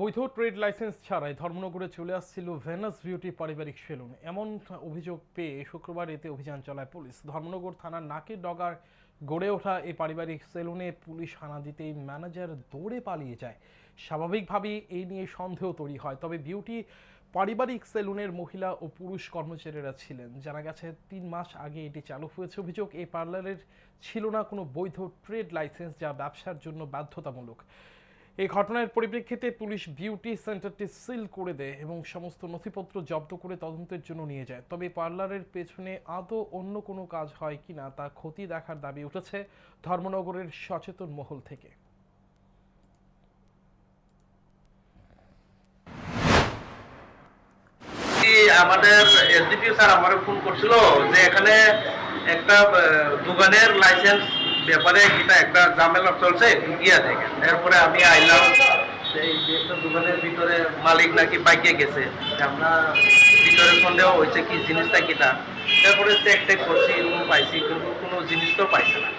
বৈধ trade licence ছাড়াই ধর্মনগরে চলে আসছিল ভেনাস বিউটি পারিবারিক সেলুন। এমন অভিযোগ পেয়ে শুক্রবার এতে অভিযান চালায় পুলিশ। ধর্মনগর থানার নাকের ডগার গড়ে ওঠা এই পারিবারিক সেলুনে পুলিশ হানা দিতেই ম্যানেজার দৌড়ে পালিয়ে যায়। স্বাভাবিকভাবেই এই নিয়ে সন্দেহ তৈরি হয়। তবে বিউটি পারিবারিক সেলুনের মহিলা ও পুরুষ কর্মচারীরা ছিলেন। জানা গেছে, তিন মাস আগে এটি চালু হয়েছে অভিযোগ। এই পার্লারের ছিল না কোনো বৈধ ট্রেড লাইসেন্স যা ব্যবসার জন্য বাধ্যতামূলক। এই ঘটনার পরিপ্রেক্ষিতে পুলিশ বিউটি সেন্টারটি সিল করে দেয় এবং সমস্ত নথিপত্র জব্দ করে তদন্তের জন্য নিয়ে যায়। তবে পার্লারের পেছনে আদৌ অন্য কোনো কাজ হয় কিনা তা ক্ষতি দেখার দাবি উঠেছে ধর্মনগরের সচেতন মহল থেকে। আমাদের এসডিপি স্যার আমার ফোন করছিল যে এখানে একটা দোকানের লাইসেন্স ব্যাপারে কিটা একটা ঝামেলা চলছে গিয়া থেকে। এরপরে আমি আইলাম সেই দোকানের ভিতরে মালিক নাকি বাইকে গেছে। আমরা ভিতরে সন্দেহ হয়েছে কি জিনিসটা কিনা। তারপরে চেক টেক করছি পাইছি, কিন্তু কোনো জিনিস তো পাইছে না।